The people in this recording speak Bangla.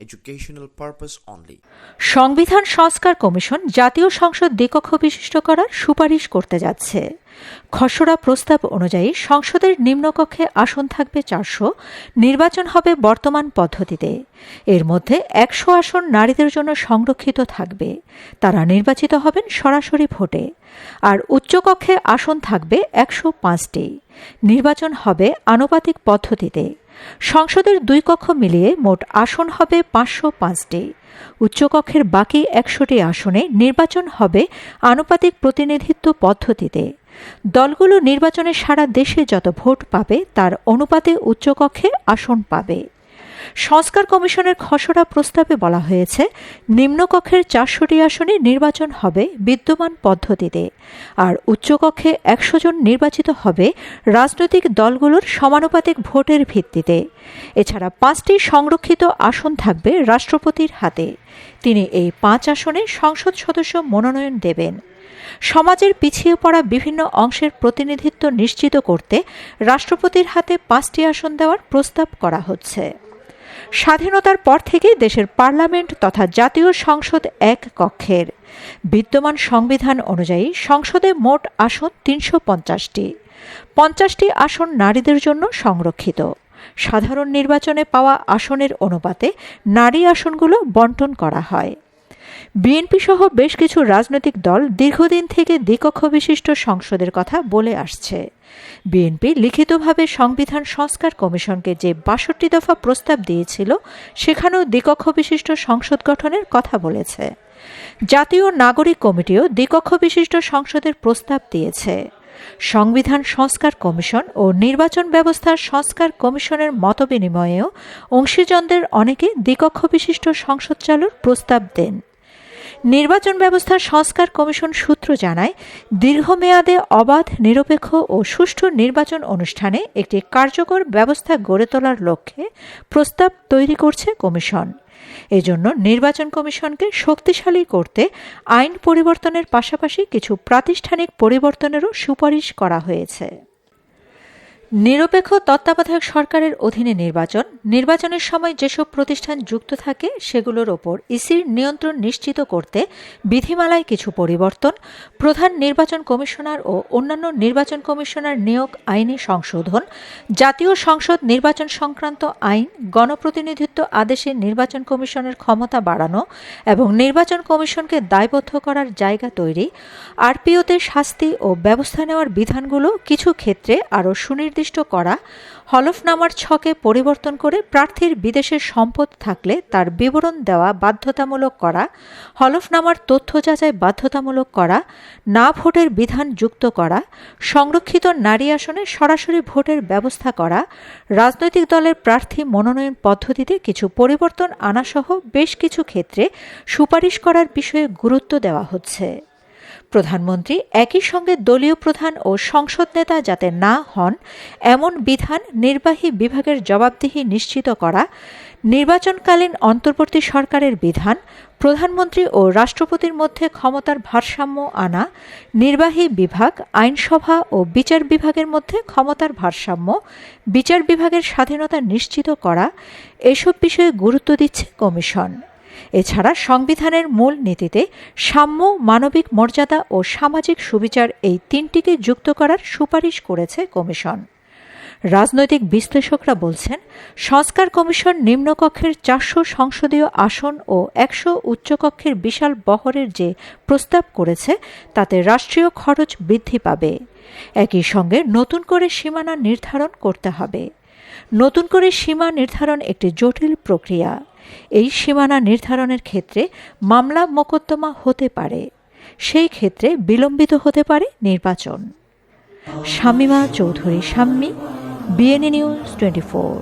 educational purpose only. সংবিধান সংস্কার কমিশন জাতীয় সংসদ দ্বিকক্ষ বিশিষ্ট করার সুপারিশ করতে যাচ্ছে। খসড়া প্রস্তাব অনুযায়ী সংসদের নিম্নকক্ষে আসন থাকবে চারশো, নির্বাচন হবে বর্তমান পদ্ধতিতে। এর মধ্যে একশো আসন নারীদের জন্য সংরক্ষিত থাকবে। তারা নির্বাচিত হবেন সরাসরি ভোটে। আর উচ্চকক্ষে আসন থাকবে একশো পাঁচটি। নির্বাচন হবে আনুপাতিক পদ্ধতিতে। সংসদের দুই কক্ষ মিলিয়ে মোট আসন হবে পাঁচশো পাঁচটি। উচ্চকক্ষের বাকি একশোটি আসনে নির্বাচন হবে আনুপাতিক প্রতিনিধিত্ব পদ্ধতিতে। দলগুলো নির্বাচনে সারা দেশে যত ভোট পাবে, তার অনুপাতে উচ্চকক্ষে আসন পাবে। সংস্কার কমিশনের খসড়া প্রস্তাবে বলা হয়েছে, নিম্নকক্ষের চারশোটি আসনে নির্বাচন হবে বিদ্যমান পদ্ধতিতে। আর উচ্চকক্ষে একশো জন নির্বাচিত হবে রাজনৈতিক দলগুলোর সমানুপাতিক ভোটের ভিত্তিতে। এছাড়া পাঁচটি সংরক্ষিত আসন থাকবে রাষ্ট্রপতির হাতে। তিনি এই পাঁচ আসনে সংসদ সদস্য মনোনয়ন দেবেন। সমাজের পিছিয়ে পড়া বিভিন্ন অংশের প্রতিনিধিত্ব নিশ্চিত করতে রাষ্ট্রপতির হাতে পাঁচটি আসন দেওয়ার প্রস্তাব করা হচ্ছে। স্বাধীনতার পর থেকে দেশের পার্লামেন্ট তথা জাতীয় সংসদ এক কক্ষের। বিদ্যমান সংবিধান অনুযায়ী সংসদে মোট আসন তিনশো পঞ্চাশটি। পঞ্চাশটি আসন নারীদের জন্য সংরক্ষিত। সাধারণ নির্বাচনে পাওয়া আসনের অনুপাতে নারী আসনগুলো বন্টন করা হয়। বিএনপি সহ বেশ কিছু রাজনৈতিক দল দীর্ঘদিন থেকে দ্বিকক্ষ বিশিষ্ট সংসদের কথা বলে আসছে। বিএনপি লিখিতভাবে সংবিধান সংস্কার কমিশনকে যে বাষট্টি দফা প্রস্তাব দিয়েছিল, সেখানেও দ্বিকক্ষ বিশিষ্ট সংসদ গঠনের কথা বলেছে। জাতীয় নাগরিক কমিটিও দ্বিকক্ষ বিশিষ্ট সংসদের প্রস্তাব দিয়েছে। সংবিধান সংস্কার কমিশন ও নির্বাচন ব্যবস্থার সংস্কার কমিশনের মতবিনিময়েও অংশীজনদের অনেকে দ্বিকক্ষ বিশিষ্ট সংসদ চালুর প্রস্তাব দেন। নির্বাচন ব্যবস্থার সংস্কার কমিশন সূত্র জানায়, দীর্ঘমেয়াদে অবাধ, নিরপেক্ষ ও সুষ্ঠু নির্বাচন অনুষ্ঠানে একটি কার্যকর ব্যবস্থা গড়ে তোলার লক্ষ্যে প্রস্তাব তৈরি করছে কমিশন। এজন্য নির্বাচন কমিশনকে শক্তিশালী করতে আইন পরিবর্তনের পাশাপাশি কিছু প্রাতিষ্ঠানিক পরিবর্তনেরও সুপারিশ করা হয়েছে। নিরপেক্ষ তত্ত্বাবধায়ক সরকারের অধীনে নির্বাচন, নির্বাচনের সময় যেসব প্রতিষ্ঠান যুক্ত থাকে, সেগুলোর ওপর ইসির নিয়ন্ত্রণ নিশ্চিত করতে বিধিমালায় কিছু পরিবর্তন, প্রধান নির্বাচন কমিশনার ও অন্যান্য নির্বাচন কমিশনার নিয়োগ আইনে সংশোধন, জাতীয় সংসদ নির্বাচন সংক্রান্ত আইন, গণপ্রতিনিধিত্ব আদেশে নির্বাচন কমিশনের ক্ষমতা বাড়ানো এবং নির্বাচন কমিশনকে দায়বদ্ধ করার জায়গা তৈরি, আরপিওতে শাস্তি ও ব্যবস্থা নেওয়ার বিধানগুলো কিছু ক্ষেত্রে আরও সুনির্দিষ্ট নির্দিষ্ট করা, হলফনামার ছকে পরিবর্তন করে প্রার্থীর বিদেশের সম্পদ থাকলে তার বিবরণ দেওয়া বাধ্যতামূলক করা, হলফনামার তথ্য যাচাই বাধ্যতামূলক করা, না ভোটের বিধান যুক্ত করা, সংরক্ষিত নারী আসনে সরাসরি ভোটের ব্যবস্থা করা, রাজনৈতিক দলের প্রার্থী মনোনয়ন পদ্ধতিতে কিছু পরিবর্তন আনাসহ বেশ কিছু ক্ষেত্রে সুপারিশ করার বিষয়ে গুরুত্ব দেওয়া হচ্ছে। প্রধানমন্ত্রী একই সঙ্গে দলীয় প্রধান ও সংসদ নেতা যাতে না হন, এমন বিধান নির্বাহী বিভাগের জবাবদিহি নিশ্চিত করা, নির্বাচনকালীন অন্তর্বর্তী সরকারের বিধান, প্রধানমন্ত্রী ও রাষ্ট্রপতির মধ্যে ক্ষমতার ভারসাম্য আনা, নির্বাহী বিভাগ, আইনসভা ও বিচার বিভাগের মধ্যে ক্ষমতার ভারসাম্য, বিচার বিভাগের স্বাধীনতা নিশ্চিত করা, এসব বিষয়ে গুরুত্ব দিচ্ছে কমিশন। এছাড়া সংবিধানের মূল নীতিতে সাম্য, মানবিক মর্যাদা ও সামাজিক সুবিচার এই তিনটিকে যুক্ত করার সুপারিশ করেছে কমিশন। রাজনৈতিক বিশ্লেষকরা বলছেন, সংস্কার কমিশন নিম্নকক্ষের চারশো সংসদীয় আসন ও একশো উচ্চকক্ষের বিশাল বহরের যে প্রস্তাব করেছে, তাতে রাষ্ট্রীয় খরচ বৃদ্ধি পাবে। একই সঙ্গে নতুন করে সীমানা নির্ধারণ করতে হবে। নতুন করে সীমা নির্ধারণ একটি জটিল প্রক্রিয়া। এই সীমানা নির্ধারণের ক্ষেত্রে মামলা মোকদ্দমা হতে পারে। সেই ক্ষেত্রে বিলম্বিত হতে পারে নির্বাচন। Shamima Chowdhury, Shammi BNA news twenty four